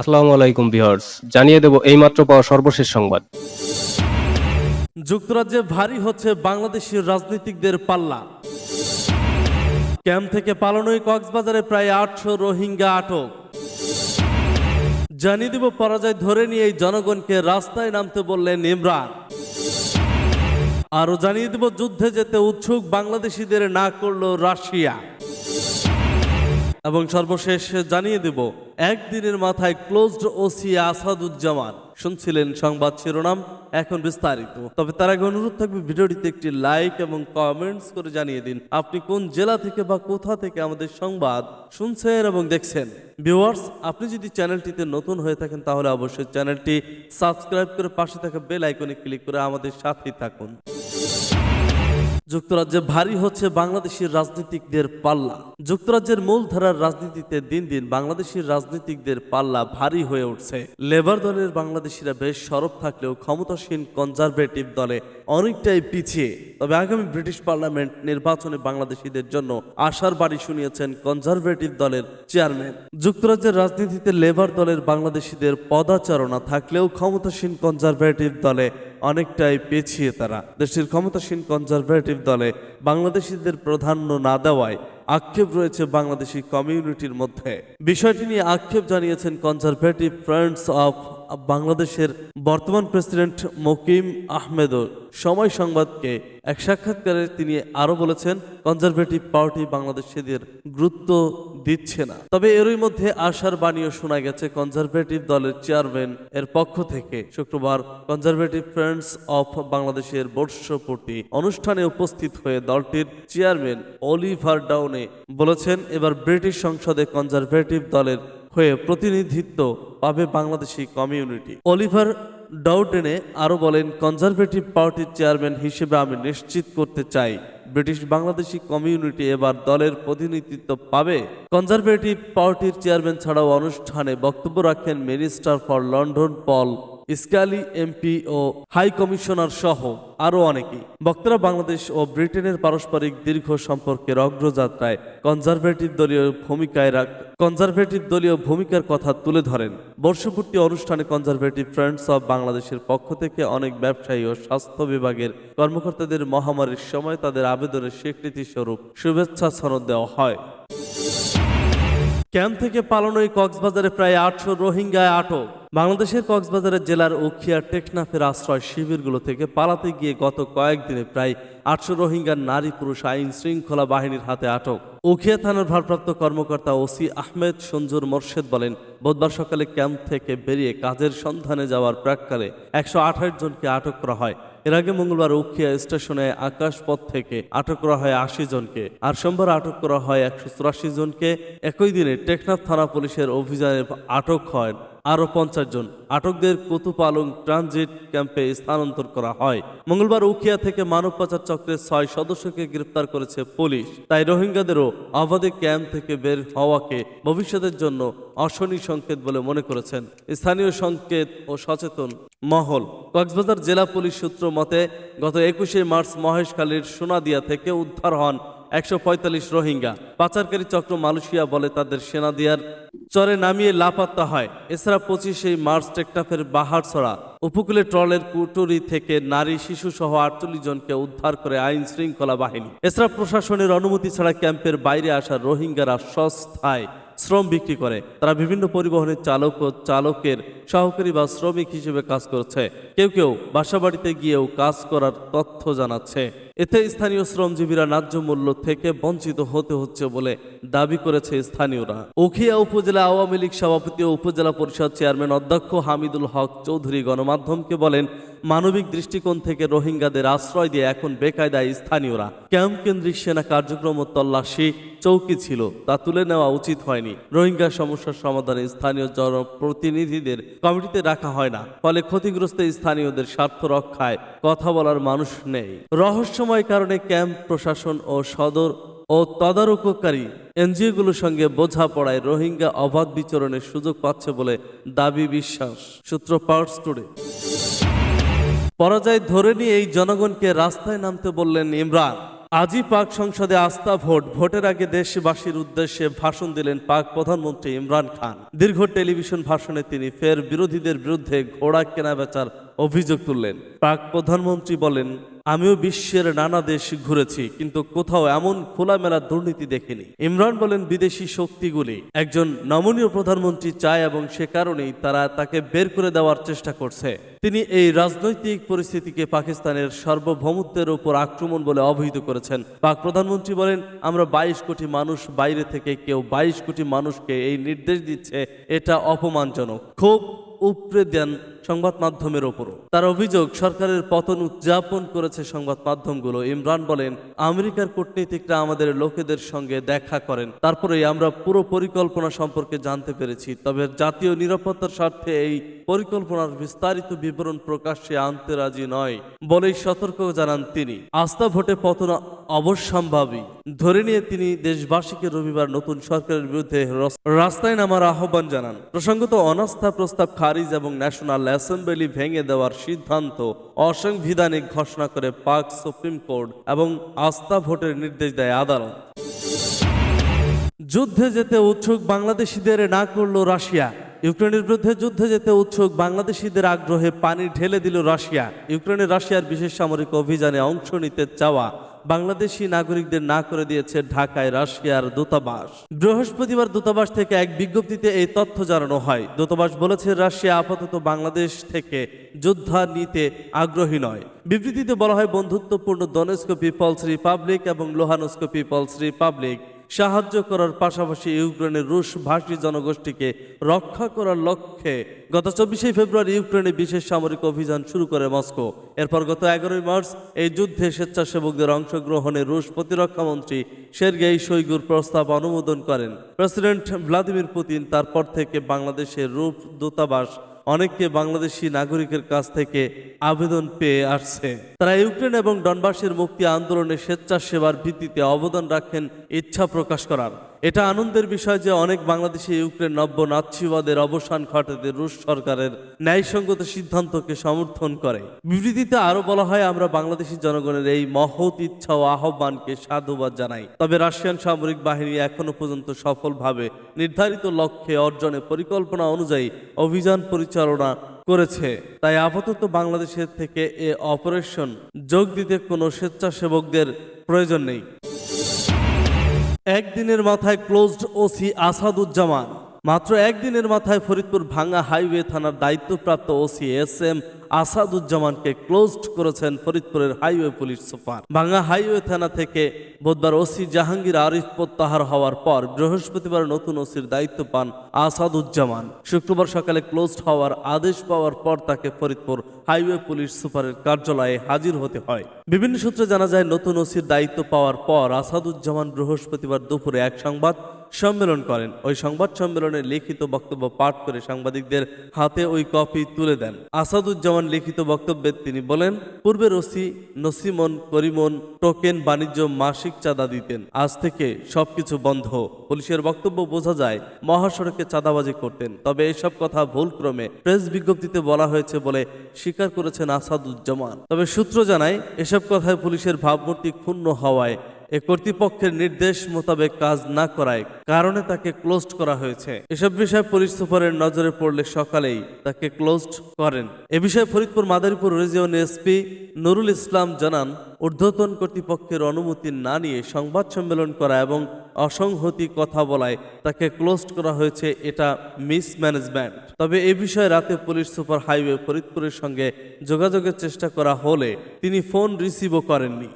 আসসালামু আলাইকুম ভিউয়ার্স, জানিয়ে দেব এইমাত্র পাওয়া সর্বশেষ সংবাদ। যুক্তরাজ্যে ভারী হচ্ছে বাংলাদেশের রাজনীতিকদের পাল্লা। ক্যাম্প থেকে পালানোই কক্সবাজারে প্রায় আটশো রোহিঙ্গা আটক। জানিয়ে দিব পরাজয় ধরে নিয়ে জনগণকে রাস্তায় নামতে বললেন ইমরান। আরও জানিয়ে দিব যুদ্ধে যেতে উৎসুক বাংলাদেশিদের না করল রাশিয়া। এবং সর্বশেষ জানিয়ে দেব, একদিনের মাথায় ক্লোজড ওসি আসাদুজ্জামান। শুনছিলেন সংবাদ শিরোনাম, এখন বিস্তারিত। তবে তার আগে অনুরোধ থাকবে ভিডিওটিতে একটি লাইক এবং কমেন্টস করে জানিয়ে দিন, আপনি কোন জেলা থেকে বা কোথা থেকে আমাদের সংবাদ শুনছেন এবং দেখছেন। ভিউয়ার্স আপনি যদি চ্যানেলটিতে নতুন হয়ে থাকেন, তাহলে অবশ্যই চ্যানেলটি সাবস্ক্রাইব করে পাশে থাকা বেল আইকনে ক্লিক করে আমাদের সাথেই থাকুন। যুক্তরাজ্যে ভারী হচ্ছে বাংলাদেশের রাজনীতিকদের পাল্লা। যুক্তরাজ্যের মূলধারার রাজনীতিতে দিন দিন বাংলাদেশের রাজনীতিকদের পাল্লা ভারী হয়ে উঠছে। লেবার দলের বাংলাদেশিরা বেশ সরব থাকলেও ক্ষমতাসীন কনজারভেটিভ দলে অনেকটাই পিছিয়ে। তবে আগামী ব্রিটিশ পার্লামেন্ট নির্বাচনে বাংলাদেশিদের জন্য আশার বাড়ি শুনিয়েছেন কনজারভেটিভ দলের চেয়ারম্যান। যুক্তরাজ্যের রাজনীতিতে লেবার দলের বাংলাদেশিদের পদাচারণা থাকলেও ক্ষমতাসীন কনজারভেটিভ দলে অনেকটাই পেছিয়ে তারা। দেশের ক্ষমতাসীন কনজারভেটিভ দলে বাংলাদেশিদের প্রাধান্য না দেওয়ায় আক্ষেপ রয়েছে বাংলাদেশি কমিউনিটির মধ্যে। বিষয়টি নিয়ে আক্ষেপ জানিয়েছেন কনজারভেটিভ ফ্রেন্ডস অফ বাংলাদেশের বর্তমান প্রেসিডেন্ট মকিম আহমেদও সময় সংবাদকে এক সাক্ষাৎকারে তিনি আরও বলেছেন, কনজারভেটিভ পার্টি বাংলাদেশিদের গুরুত্ব দিচ্ছে না। তবে এরই মধ্যে আশার বাণীও শোনা গেছে, কনজারভেটিভ দলের চেয়ারম্যান এর পক্ষ থেকে শুক্রবার কনজারভেটিভ ফ্রেন্ডস অফ বাংলাদেশের বর্ষপূর্তি অনুষ্ঠানে উপস্থিত হয়ে দলটির চেয়ারম্যান অলিভার ডাউনে বলেছেন, এবার ব্রিটিশ সংসদে কনজারভেটিভ দলের হয়ে প্রতিনিধিত্ব পাবে বাংলাদেশি কমিউনিটি। অলিভার ডাউটেনে আরও বলেন, কনজারভেটিভ পার্টির চেয়ারম্যান হিসেবে আমি নিশ্চিত করতে চাই, ব্রিটিশ বাংলাদেশি কমিউনিটি এবার দলের প্রতিনিধিত্ব পাবে। কনজারভেটিভ পার্টির চেয়ারম্যান ছাড়াও অনুষ্ঠানে বক্তব্য রাখেন minister for London, Paul Scully MP O high commissioner সহ আরও অনেকেই। বক্তারা বাংলাদেশ ও ব্রিটেনের পারস্পরিক দীর্ঘ সম্পর্কের অগ্রযাত্রায় কনজারভেটিভ দলীয় ভূমিকায় কনজারভেটিভ দলীয় ভূমিকার কথা তুলে ধরেন। বর্ষপূর্তি অনুষ্ঠানে কনজারভেটিভ ফ্রেন্ডস অব বাংলাদেশের পক্ষ থেকে অনেক ব্যবসায়ী ও স্বাস্থ্য বিভাগের কর্মকর্তাদের মহামারীর সময় তাদের আবেদনের স্বীকৃতি স্বরূপ শুভেচ্ছা সনদ দেওয়া হয়। ক্যাম্প থেকে পালানোয় কক্সবাজারে প্রায় আটশো রোহিঙ্গায় আটক। বাংলাদেশের কক্সবাজারের জেলার উখিয়া টেকনাফের আশ্রয় শিবিরগুলো থেকে পালাতে গিয়ে গত কয়েকদিনে প্রায় আটশো রোহিঙ্গার নারী পুরুষ আইন শৃঙ্খলা বাহিনীর হাতে আটক। উখিয়া থানার ভারপ্রাপ্ত কর্মকর্তা ওসি আহমেদ সঞ্জুর মোর্শেদ বলেন, বুধবার সকালে ক্যাম্প থেকে বেরিয়ে কাজের সন্ধানে যাওয়ার প্রাককালে একশো আঠাশ জনকে আটক করা হয়। এর আগে মঙ্গলবার উখিয়া স্টেশনে আকাশপথ থেকে আটক করা হয় আশি জনকে, আর সোমবার আটক করা হয় একশো চুরাশি জনকে। একই দিনে টেকনাফ থানা পুলিশের অভিযানে আটক হয় আরও পঞ্চাশ জন। আটকদের কুতুপালং ট্রানজিট ক্যাম্পে স্থানান্তর করা হয়। মঙ্গলবার উখিয়া থেকে মানব পাচার চক্রের ছয় সদস্যকে গ্রেপ্তার করেছে পুলিশ। তাই রোহিঙ্গাদেরও অবাধে ক্যাম্প থেকে বের হওয়াকে ভবিষ্যতের জন্য অশনি সংকেত বলে মনে করেছেন। স্থানীয় সংকেত ও সচেতন মহল। কক্সবাজার জেলা পুলিশ সূত্র মতে, গত একুশে মার্চ মহেশখালীর সোনাদিয়া থেকে উদ্ধার হন একশো পঁয়তাল্লিশ রোহিঙ্গা। পাচারকারী চক্র মালয়েশিয়া বলে তাদের সেনাদিয়ার চরে নামিয়ে লাপাত্তা হয়। এছাড়া পঁচিশে মার্চ টেকটাফের বাহারছড়া উপকূলে ট্রলের কুটুরি থেকে নারী, শিশু সহ আটচল্লিশ জনকে উদ্ধার করে আইন শৃঙ্খলা বাহিনী। এছাড়া প্রশাসনের অনুমতি ছাড়া ক্যাম্পের বাইরে আসা রোহিঙ্গারা সস্থায় শ্রম বিক্রি করে। তারা বিভিন্ন পরিবহনের চালক ও চালকের সহকারী বা শ্রমিক হিসেবে কাজ করছে। কেউ কেউ বাসাবাড়িতে গিয়েও কাজ করার তথ্য জানাচ্ছে। এতে স্থানীয় শ্রমজীবীরা ন্যায্য মূল্য থেকে বঞ্চিত হতে হচ্ছে বলে দাবি করেছে স্থানীয়রা। উখিয়া উপজেলা আওয়ামী লীগ সভাপতি ও উপজেলা পরিষদ চেয়ারম্যান অধ্যক্ষ হামিদুল হক চৌধুরী গণমাধ্যমকে বলেন, মানবিক দৃষ্টিকোণ থেকে রোহিঙ্গাদের আশ্রয় দিয়ে এখন বেকায়দায় স্থানীয়রা। ক্যাম্প কেন্দ্রিক সেনা কার্যক্রম ও তল্লাশি চৌকি ছিল, তা তুলে নেওয়া উচিত হয়নি। রোহিঙ্গা সমস্যার সমাধানে স্থানীয় জনপ্রতিনিধিদের কমিটিতে রাখা হয় না। ফলে ক্ষতিগ্রস্ত স্থানীয়দের স্বার্থ রক্ষায় কথা বলার মানুষ নেই। রহস্যময় কারণে ক্যাম্প প্রশাসন ও সদর ও তদারককারী এনজিওগুলোর সঙ্গে বোঝাপড়ায় রোহিঙ্গা অবাধ বিচরণের সুযোগ পাচ্ছে বলে দাবি বিশ্বাস, সূত্র পার্টস টুডে পরাজয় ধরে নিয়ে এই জনগণকে রাস্তায় নামতে বললেন ইমরান। আজই পাক সংসদে আস্থা ভোট, ভোটের আগে দেশবাসীর উদ্দেশ্যে ভাষণ দিলেন পাক প্রধানমন্ত্রী ইমরান খান। দীর্ঘ টেলিভিশন ভাষণে তিনি ফের বিরোধীদের বিরুদ্ধে ঘোড়া কেনাবেচার অভিযোগ তুললেন। পাক প্রধানমন্ত্রী বলেন আমিও বিশ্বের নানা দেশ ঘুরেছি, কিন্তু কোথাও এমন খোলামেলা দুর্নীতি দেখিনি। ইমরান বলেন, বিদেশি শক্তিগুলি একজন নমনীয় প্রধানমন্ত্রী চায় এবং সে কারণেই তারা তাকে বের করে দেওয়ার চেষ্টা করছে। তিনি এই রাজনৈতিক পরিস্থিতিকে পাকিস্তানের সার্বভৌমত্বের উপর আক্রমণ বলে অভিহিত করেছেন। পাক প্রধানমন্ত্রী বলেন, আমরা বাইশ কোটি মানুষ, বাইরে থেকে কেউ বাইশ কোটি মানুষকে এই নির্দেশ দিচ্ছে, এটা অপমানজনক। খুব উপরে দেন সংবাদ মাধ্যমের ওপরও। তার অভিযোগ, সরকারের পতন উদযাপন করেছে সংবাদ মাধ্যমগুলো। ইমরান বলেন, আমেরিকার কূটনীতিকরা আমাদের লোকেদের সঙ্গে দেখা করেন। তারপরে আমরা পুরো পরিকল্পনা সম্পর্কে জানতে পেরেছি। তবে জাতীয় নিরাপত্তার স্বার্থে এই পরিকল্পনার বিস্তারিত বিবরণ প্রকাশ্যে আনতে রাজি নয় বলেই সতর্ক জানান তিনি। আস্থা ভোটে পতন অবশ্যম্ভাবী। ধরে নিয়ে তিনি দেশবাসীকে রবিবার নতুন সরকারের বিরুদ্ধে রাস্তায় নামার আহ্বান জানান। প্রসঙ্গত, অনাস্থা প্রস্তাব খারিজ এবং ন্যাশনাল অ্যাসেম্বলি ভেঙে দেওয়ার সিদ্ধান্ত অসাংবিধানিক ঘোষণা করে পাক সুপ্রিম কোর্ট এবং আস্থা ভোটের নির্দেশ দেয় আদালত। যুদ্ধে যেতে উৎসুক বাংলাদেশিদের না করল রাশিয়া। ইউক্রেনের বিরুদ্ধে যুদ্ধে যেতে উৎসুক বাংলাদেশিদের আগ্রহে পানি ঢেলে দিল রাশিয়া। ইউক্রেনে রাশিয়ার বিশেষ সামরিক অভিযানে অংশ নিতে চাওয়া বাংলাদেশি নাগরিকদের না করে দিয়েছে ঢাকায় রাশিয়ার দূতাবাস। বৃহস্পতিবার দূতাবাস থেকে এক বিজ্ঞপ্তিতে এই তথ্য জানানো হয়। দূতাবাস বলেছে, রাশিয়া আপাতত বাংলাদেশ থেকে যোদ্ধা নিতে আগ্রহী নয়। বিবৃতিতে বলা হয়, বন্ধুত্বপূর্ণ দনেস্কো পিপলস রিপাবলিক এবং লোহানস্কো পিপলস রিপাবলিক সাহায্য করার পাশাপাশি ইউক্রেনের রুশ ভাষী জনগোষ্ঠীকে রক্ষা করার লক্ষ্যে গত চব্বিশে ফেব্রুয়ারি ইউক্রেনে বিশেষ সামরিক অভিযান শুরু করে মস্কো। এরপর গত এগারোই মার্চ এই যুদ্ধে স্বেচ্ছাসেবকদের অংশগ্রহণে রুশ প্রতিরক্ষা মন্ত্রী সের্গেই শৈগুর প্রস্তাব অনুমোদন করেন। প্রেসিডেন্ট ভ্লাদিমির পুতিন তারপর থেকে বাংলাদেশের রূপ দূতাবাস অনেককে বাংলাদেশি নাগরিকের কাছ থেকে আবেদন পেয়ে আসছে। তারা ইউক্রেন এবং ডনবাসের মুক্তি আন্দোলনে স্বেচ্ছাসেবার ভিত্তিতে অবদান রাখেন ইচ্ছা প্রকাশ করার। এটা আনন্দের বিষয় যে অনেক বাংলাদেশি ইউক্রেন নব্য নাৎসিবাদের অবসান ঘটাতে রুশ সরকারের ন্যায়সঙ্গত সিদ্ধান্তকে সমর্থন করে। বিবৃতিতে আরও বলা হয়, আমরা বাংলাদেশি জনগণের এই মহৎ ইচ্ছা ও আহ্বানকে সাধুবাদ জানাই। তবে রাশিয়ান সামরিক বাহিনী এখনও পর্যন্ত সফলভাবে নির্ধারিত লক্ষ্যে অর্জনে পরিকল্পনা অনুযায়ী অভিযান পরিচালনা করেছে। তাই আপাতত বাংলাদেশের থেকে এ অপারেশন যোগ দিতে কোনো স্বেচ্ছাসেবকদের প্রয়োজন নেই। একদিনের মাথায় ক্লোজড ওসি আসাদুজ্জামান। মাত্র একদিনের মাথায় ফরিদপুর ভাঙ্গা হাইওয়ে থানার দায়িত্বপ্রাপ্ত ওসি এস এম আসাদুজ্জামানকে ক্লোজড করেছেন ফরিদপুরের highway police super. Bhanga highway থানা থেকে বুধবার ওসি জাহাঙ্গীর আরিফ প্রত্যাহার হওয়ার পর বৃহস্পতিবার নতুন ওসির দায়িত্ব পান আসাদুজ্জামান। শুক্রবার সকালে ক্লোজড হওয়ার আদেশ পাওয়ার পর তাকে ফরিদপুর হাইওয়ে পুলিশ সুপারের কার্যালয়ে হাজির হতে হয়। বিভিন্ন সূত্রে জানা যায়, নতুন ওসির দায়িত্ব পাওয়ার পর আসাদুজ্জামান বৃহস্পতিবার দুপুরে এক সংবাদ সম্মেলন করেন। ওই সংবাদ সম্মেলনে লিখিত বক্তব্য পাঠ করে সাংবাদিকদের হাতে ওই কপি তুলে দেন। আসাদুজ্জামান লিখিত বক্তব্যে তিনি বলেন, পূর্বের ওসি নসিমন করিমন টোকেন বাণিজ্য মাসিক চাঁদা দিতেন। আজ থেকে সবকিছু বন্ধ। পুলিশের বক্তব্য বোঝা যায়, মহাসড়কে চাঁদাবাজি করতেন। তবে এসব কথা ভুলক্রমে প্রেস বিজ্ঞপ্তিতে বলা হয়েছে বলে স্বীকার করেছেন আসাদুজ্জামান। তবে সূত্র জানায়, এসব কথায় পুলিশের ভাবমূর্তি ক্ষুণ্ণ হওয়ায় এ কর্তৃপক্ষের নির্দেশ মোতাবেক কাজ না করায় কারণে তাকে ক্লোজড করা হয়েছে। এসব বিষয়ে পুলিশ সুপারের নজরে পড়লে সকালেই তাকে ক্লোজড করেন। এ বিষয়ে ফরিদপুর মাদারীপুর রিজিয়ন এসপি নুরুল ইসলাম জানান, ঊর্ধ্বতন কর্তৃপক্ষের অনুমতি না নিয়ে সংবাদ সম্মেলন করা এবং অসংহতি কথা বলায় তাকে ক্লোজড করা হয়েছে এটা মিসম্যানেজমেন্ট। তবে এ বিষয়ে রাতে পুলিশ সুপার হাইওয়ে ফরিদপুরের সঙ্গে যোগাযোগের চেষ্টা করা হলে তিনি ফোন রিসিভও করেননি।